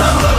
summer